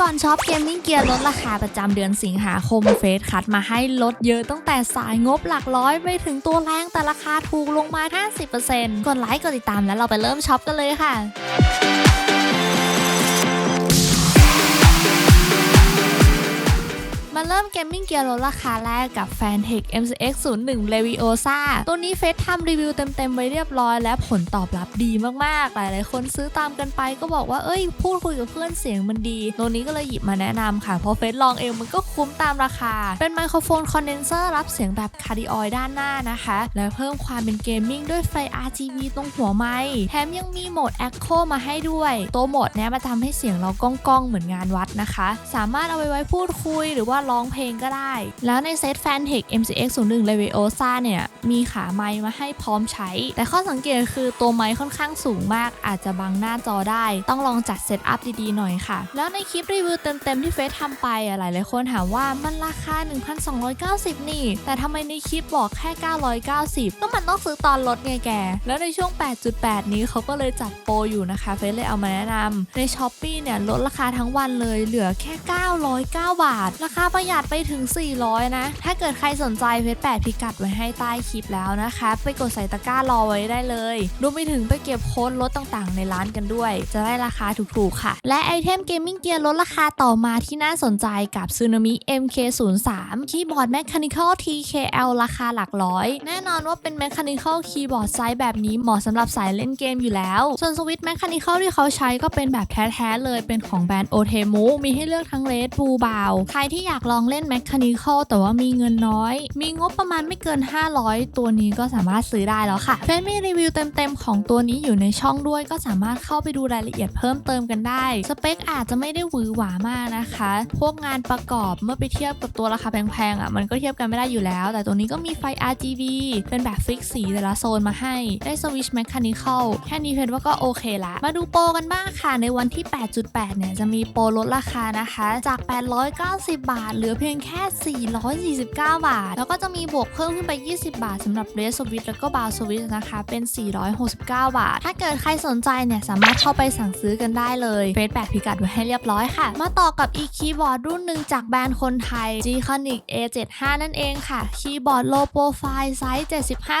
ก่อนช็อปเกมมิ่งเกียร์ลดราคาประจำเดือนสิงหาคมเฟสคัดมาให้ลดเยอะตั้งแต่สายงบหลักร้อยไปถึงตัวแรงแต่ราคาถูกลงมา 50%กดไลค์กดติดตามแล้วเราไปเริ่มช็อปกันเลยค่ะ เริ่มเกมมิ่งเกียร์ลดราคาแรกกับ f a n t e c h MCX 01 Leviosa ตัวนี้เฟซทำรีวิวเต็มๆไว้เรียบร้อยและผลตอบรับดีมากๆ หลายๆคนซื้อตามกันไปก็บอกว่าเอ้ย พูดคุยกับเพื่อนเสียงมันดี ตัวนี้ก็เลยหยิบมาแนะนำค่ะ เพราะเฟซลองเองมันก็คุ้มตามราคา เป็นไมโครโฟนคอนเดนเซอร์รับเสียงแบบคาร์ดิออยด้านหน้านะคะ และเพิ่มความเป็นเกมมิ่งด้วยไฟ RGB ตรงหัวไม้แถมยังมีโหมด Echo มาให้ด้วย ตัวโหมดเนี้ยมาทำให้เสียงเราก้องๆเหมือนงานวัดนะคะ สามารถเอาไปไว้พูดคุยหรือว่าร้องเพลงก็ได้ แล้วในเซต Fantech MCX 01 Leviosa เนี่ย มีขาไมค์มาให้พร้อมใช้ แต่ข้อสังเกตคือตัวไมค์ค่อนข้างสูงมาก อาจจะบังหน้าจอได้ ต้องลองจัดเซตอัพดีๆหน่อยค่ะ แล้วในคลิปรีวิวเต็มๆที่เฟซทำไปอะหลายคนถามว่ามันราคา 1,290 นี่ แต่ทำไมในคลิปบอกแค่ 990 ก็มันต้องซื้อตอนลดไงแก แล้วในช่วง 8.8 นี้เขาก็เลยจัดโปรอยู่นะคะเฟซเลยเอามาแนะนำใน s h อ p e e เนี่ยลดราคาทั้งวันเลยเหลือแค่ 909 บาท ราคาประหยัดไปถึง 400 นะ ถ้าเกิดใครสนใจเฟซแปะพิกัดไว้ให้ใต้คลิปแล้วนะคะ ไปกดใส่ตะกร้ารอไว้ได้เลยรวมไปถึงไปเก็บโค้ดลดต่างๆ ในร้านกันด้วย จะได้ราคาถูกๆค่ะ และไอเทมเกมมิ่งเกียร์ลดราคาต่อมาที่น่าสนใจกับ Tsunami MK03 คีย์บอร์ด Mechanical TKL ราคาหลักร้อย แน่นอนว่าเป็น Mechanical คีย์บอร์ดไซส์แบบนี้เหมาะสำหรับสายเล่นเกมอยู่แล้ว ส่วนสวิตช์ Mechanical ที่เขาใช้ก็เป็นแบบแท้ๆเลยเป็นของแบรนด์ Otemu มีให้เลือกทั้ง Red Blue Bow ใครที่อยากลององเล่น Mechanical แต่ว่ามีเงินน้อย มีงบประมาณไม่เกิน 500 ตัวนี้ก็สามารถซื้อได้แล้วค่ะเฟนมีรีวิวเต็มๆ ของตัวนี้อยู่ในช่องด้วย ก็สามารถเข้าไปดูรายละเอียดเพิ่มเติมกันได้ สเปคอาจจะไม่ได้หวือหวามากนะคะ พวกงานประกอบเมื่อไปเทียบกับตัวราคาแพงๆอะมันก็เทียบกันไม่ได้อยู่แล้ว แต่ตัวนี้ก็มีไฟ RGB เป็นแบบฟิกสีแต่ละโซนมาให้ ได้สวิชแมคานิคอลแค่นี้เพนว่าก็โอเคละ มาดูโปรกันบ้างค่ะ ในวันที่ 8.8 เนี่ยจะมีโปรลดราคานะคะ จาก 890 บาทเหลือเพียงแค่ 449 บาท แล้วก็จะมีบวกเพิ่มขึ้นไป 20 บาทสำหรับเรสสวิตแล้วก็บาวสวิตนะคะ เป็น 469 บาท ถ้าเกิดใครสนใจเนี่ย สามารถเข้าไปสั่งซื้อกันได้เลยเฟซแปะพิกัดไว้ให้เรียบร้อยค่ะ มาต่อกับอีกคีย์บอร์ดรุ่นหนึ่งจากแบรนด์คนไทย G-Conic A75 นั่นเองค่ะ คีย์บอร์ด low profile ไซส์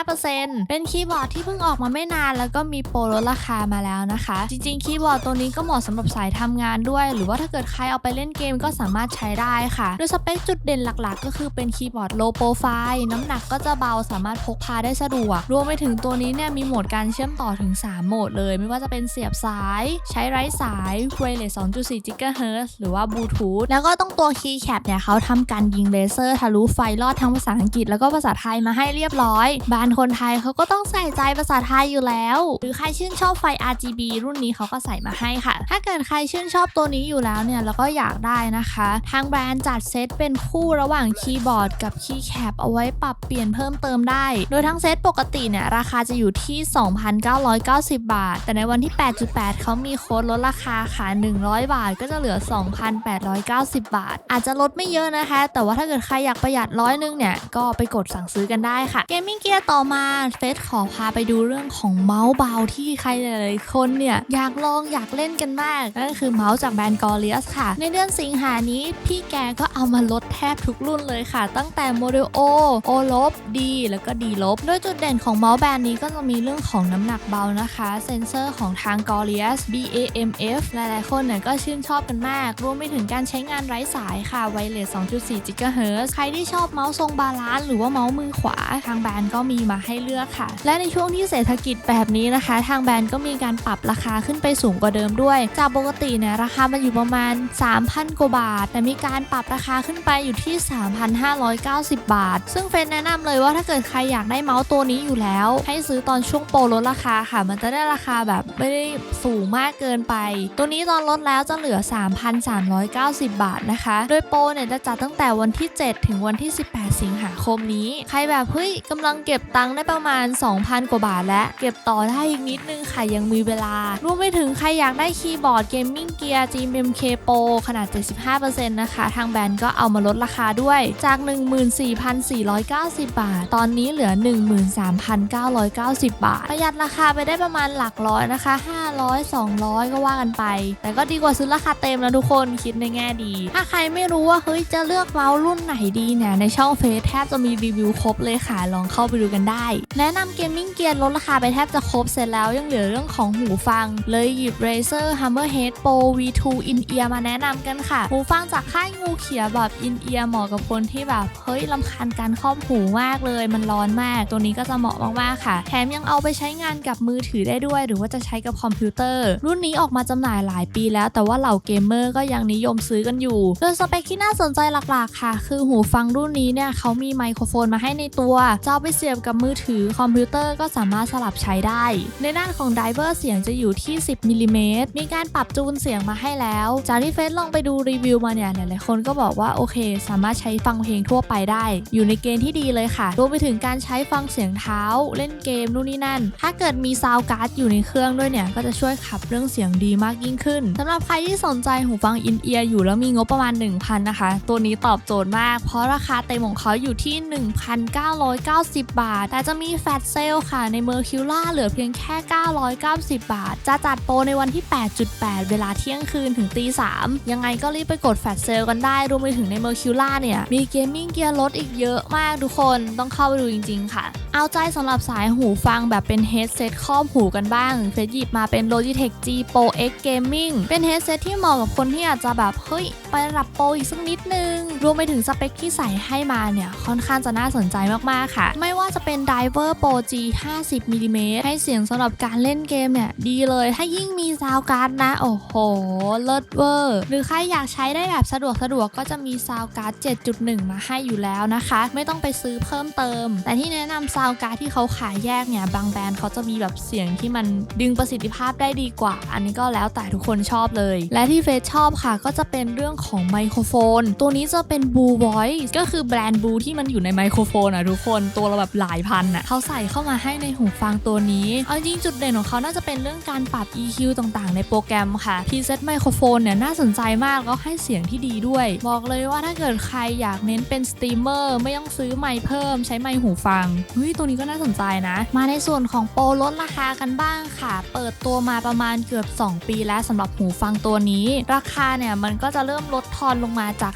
75%เป็นคีย์บอร์ดที่เพิ่งออกมาไม่นาน แล้วก็มีโปรลดราคามาแล้วนะคะ จริง ๆ คีย์บอร์ดตัวนี้ก็เหมาะสำหรับสายทำงานด้วย หรือว่าถ้าเกิดใครเอาไปเล่นเกมก็สามารถใช้ได้ค่ะโดยสเปคจุดเด่นหลักๆ ก็คือเป็นคีย์บอร์ด low profile น้ำหนักก็จะเบาสามารถพกพาได้สะดวก รวมไปถึงตัวนี้เนี่ยมีโหมดการเชื่อมต่อถึง 3 โหมดเลย ไม่ว่าจะเป็นเสียบสาย ใช้ไร้สาย wireless 2.4 GHz หรือว่าบลูทูธแล้วก็ต้องตัวคีย์แคปเนี่ยเขาทำการยิงเลเซอร์ทะลุไฟลอดทั้งภาษาอังกฤษแล้วก็ภาษาไทยมาให้เรียบร้อย บานคนไทยเขาก็ต้องใส่ใจภาษาไทยอยู่แล้ว หรือใครชื่นชอบไฟ RGB รุ่นนี้เขาก็ใส่มาให้ค่ะ ถ้าเกิดใครชื่นชอบตัวนี้อยู่แล้วเนี่ยแล้วก็อยากได้นะคะ ทางแบรนด์จัดเซตเป็นคู่ระหว่างคีย์บอร์ดกับคีย์แคปเอาไว้ปรับเปลี่ยนเพิ่มเติมได้ โดยทั้งเซตปกติเนี่ยราคาจะอยู่ที่ 2,990 บาท แต่ในวันที่ 8.8 เขามีโค้ดลดราคาค่ะ 100 บาท ก็จะเหลือ 2,890 บาท อาจจะลดไม่เยอะนะคะ แต่ว่าถ้าเกิดใครอยากประหยัดร้อยนึงเนี่ย ก็ไปกดสั่งซื้อกันได้ค่ะ เกมมิ่งเกียร์ต่อมาเฟสขอพาไปดูเรื่องของเมาส์เบาที่ใครหลายๆคนเนี่ยอยากลองอยากเล่นกันมาก นั่นคือเมาส์จากแบรนด์กอริสค่ะ ในเดือนสิงหานี้พี่แกก็เอามาลดแทบทุกรุ่นเลยค่ะ ตั้งแต่โมเดล O O ลบ D แล้วก็ D ลบโดยจุดเด่นของเมาส์แบรนด์นี้ก็จะมีเรื่องของน้ำหนักเบานะคะ เซนเซอร์ของทาง g o r i u s BAMF หลายๆ คนเนี่ยก็ชื่นชอบกันมาก รวมไปถึงการใช้งานไร้สายค่ะไวเลส 2.4 GHz ใครที่ชอบเมาส์ทรงบาลานซ์หรือว่าเมาส์มือขวา ทางแบรนด์ก็มีมาให้เลือกค่ะ และในช่วงที่เศรษฐกิจแบบนี้นะคะ ทางแบรนด์ก็มีการปรับราคาขึ้นไปสูงกว่าเดิมด้วย จากปกติเนี่ยราคามันอยู่ประมาณ 3,000 กว่าบาท แต่มีการปรับราคาขึ้นไปอยู่ที่ 3,590 บาท ซึ่งเฟนแนะนำเลยว่าถ้าเกิดใครอยากได้เมาส์ตัวนี้อยู่แล้ว ให้ซื้อตอนช่วงโปรลดราคาค่ะ มันจะได้ราคาแบบไม่ได้สูงมากเกินไป ตัวนี้ตอนลดแล้วจะเหลือ 3,390 บาทนะคะ โดยโปรเนี่ยจะจัดตั้งแต่วันที่ 7 ถึงวันที่ 18 สิงหาคมนี้ ใครแบบเฮ้ยกำลังเก็บตังค์ได้ประมาณ 2,000 กว่าบาทแล้ว เก็บต่อได้อีกนิดนึงค่ะยังมีเวลารวมไปถึงใครอยากได้คีย์บอร์ดเกมมิ่งเกียร์ GMK Pro ขนาด 75%นะคะ ทางแบรนด์ก็็เอามาลดราคาด้วย จาก 14,490 บาท ตอนนี้เหลือ 13,990 บาท ประหยัดราคาไปได้ประมาณหลักร้อยนะคะ 500 200 ก็ว่ากันไป แต่ก็ดีกว่าซื้อราคาเต็มนะทุกคนคิดในแง่ดี ถ้าใครไม่รู้ว่าเฮ้ยจะเลือกเมาส์รุ่นไหนดีเนี่ยในช่องเฟซแทบจะมีรีวิวครบเลยค่ะ ลองเข้าไปดูกันได้ แนะนำเกมมิ่งเกียร์ลดราคาไปแทบจะครบเสร็จแล้วยังเหลือเรื่องของหูฟัง เลยหยิบ Razer Hammerhead Pro V2 In Ear มาแนะนำกันค่ะ หูฟังจากค่ายงูเขียวแบบ In Ear เหมาะกับคนที่แบบเฮ้ยลำคาญการครอบหูมากเลยมันร้อนมาก ตัวนี้ก็จะเหมาะมากๆค่ะ แถมยังเอาไปใช้งานกับมือถือได้ด้วย หรือว่าจะใช้กับคอมพิวเตอร์ รุ่นนี้ออกมาจำหน่ายหลายปีแล้ว แต่ว่าเหล่าเกมเมอร์ก็ยังนิยมซื้อกันอยู่โดยสเปคที่น่าสนใจหลักๆค่ะ คือหูฟังรุ่นนี้เนี่ยเขามีไมโครโฟนมาให้ในตัวจะเอาไปเสียบกับมือถือคอมพิวเตอร์ก็สามารถสลับใช้ได้ ในด้านของไดเวอร์เสียงจะอยู่ที่ 10มิลลิเมตรมีการปรับจูนเสียงมาให้แล้วจากที่เฟซลองไปดูรีวิวมาเนี่ยหลายๆคนก็บอกว่าโอเค สามารถใช้ฟังเพลงทั่วไปได้ อยู่ในเกณฑ์ที่ดีเลยค่ะ รวมไปถึงการใช้ฟังเสียงเท้า เล่นเกมนู่นนี่นั่น ถ้าเกิดมีซาวการ์ดอยู่ในเครื่องด้วยเนี่ย ก็จะช่วยขับเรื่องเสียงดีมากยิ่งขึ้นสำหรับใครที่สนใจหูฟังอินเอียร์อยู่แล้วมีงบประมาณ 1,000 นะคะ ตัวนี้ตอบโจทย์มาก เพราะราคาเต็มของเขาอยู่ที่ 1,990 บาท แต่จะมีแฟลชเซลค่ะในเมอร์คิวล่าเหลือเพียงแค่ 990 บาท จะจัดโปรในวันที่ 8.8 เวลาเที่ยงคืนถึงตี3ยังไงก็รีบไปกดแฟลชเซลกันได้รวมไปถึงในเมอร์คิวล่าเนี่ย มีเกมมิ่งเกียร์รถอีกเยอะมากทุกคนต้องเข้าไปดูจริง ๆ ค่ะ เอาใจสำหรับสายหูฟังแบบเป็นเฮดเซตครอบหูกันบ้างเฟซหยิบมาเป็น Logitech G Pro X Gaming เป็นเฮดเซตที่เหมาะกับคนที่อาจจะแบบ เฮ้ย ไประดับโปรอีกสักนิดนึง รวมไปถึงสเปคที่ใส่ให้มาเนี่ยค่อนข้างจะน่าสนใจมากๆค่ะ ไม่ว่าจะเป็น Diver Pro G 50มิลลิเมตรให้เสียงสำหรับการเล่นเกมเนี่ยดีเลย ถ้ายิ่งมีซาวการ์ดนะ โอ้โห เลิศเวอร์ หรือใครอยากใช้ได้แบบสะดวกสะดวกก็จะมีซาวการ์ด7.1 มาให้อยู่แล้วนะคะ ไม่ต้องไปซื้อเพิ่มเติม แต่ที่แนะนำซาวการ์ดที่เขาขายแยกเนี่ยบางแบรนด์เขาจะมีแบบเสียงที่มันดึงประสิทธิภาพได้ดีกว่า อันนี้ก็แล้วแต่ทุกคนชอบเลย และที่เฟซชอบค่ะก็จะเป็นเรื่องของไมโครโฟน ตัวนี้จะเป็น Blue Voice ก็คือแบรนด์ Blue ที่มันอยู่ในไมโครโฟนอะทุกคนตัวละแบบหลายพันอะเขาใส่เข้ามาให้ในหูฟังตัวนี้เอาจริงจุดเด่นของเขาน่าจะเป็นเรื่องการปรับ EQ ต่างๆ ในโปรแกรมค่ะ preset ไมโครโฟนเนี่ยน่าสนใจมากแล้วให้เสียงที่ดีด้วย บอกเลยว่าถ้าเกิดใครอยากเน้นเป็นสตรีมเมอร์ไม่ต้องซื้อไมค์เพิ่มใช้ไมค์หูฟังเฮ้ยตัวนี้ก็น่าสนใจนะ มาในส่วนของโปรลดราคากันบ้างค่ะ เปิดตัวมาประมาณเกือบ 2 ปีแล้วสำหรับหูฟังตัวนี้ ราคาเนี่ยมันก็จะเริ่มลดทอนลงมาจาก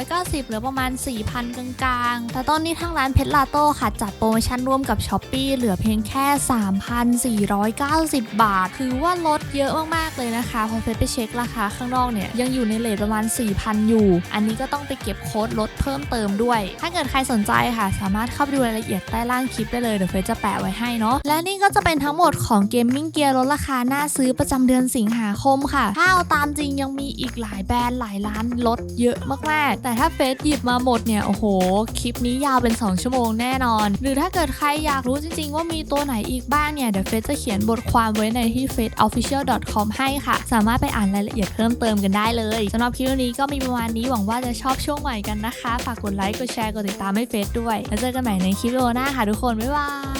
5,290 เหลือประมาณ 4,000 กลางๆ แต่ตอนนี้ทางร้านเพชรลาโต้ค่ะ จัดโปรโมชั่นร่วมกับ s h อ p e e เหลือเพียงแค่ 3,490 บาท คือว่าลดเยอะมากๆเลยนะคะพอเฟซไปเช็คราคาข้างนอกเนี่ยยังอยู่ในเลทประมาณ 4,000 อยู่ อันนี้ก็ต้องไปเก็บโค้ดลดเพิ่มเติมด้วย ถ้าเกิดใครสนใจค่ะ สามารถเข้าไปดูรายละเอียดใต้ล่างคลิปได้เลยเดี๋ยวเฟซจะแปะไว้ให้เนาะและนี่ก็จะเป็นทั้งหมดของเกมมิ่งเกียร์ลดราคาหน่าซื้อประจำเดือนสิงหาคมค่ะถ้าเอาตามจริงยังมีอีกหลายแบรนด์หลายร้านลดเยอะมากๆแต่แต่ถ้าเฟซหยิบมาหมดเนี่ยโอ้โห คลิปนี้ยาวเป็น 2 ชั่วโมงแน่นอน หรือถ้าเกิดใครอยากรู้จริงๆ ว่ามีตัวไหนอีกบ้างเนี่ย เดี๋ยวเฟซจะเขียนบทความไว้ในที่ f a c e official com ให้ค่ะ สามารถไปอ่านรายละเอียดเพิ่มเติมกันได้เลยสำหรับคลิปนี้ก็มีประมาณนี้หวังว่าจะชอบช่วงใหม่กันนะคะ ฝากกดไลค์กดแชร์กดติดตามให้เฟซด้วยแล้วเจอกันใหม่ในคลิปโอหน้าค่ะทุกคนบ๊ายบาย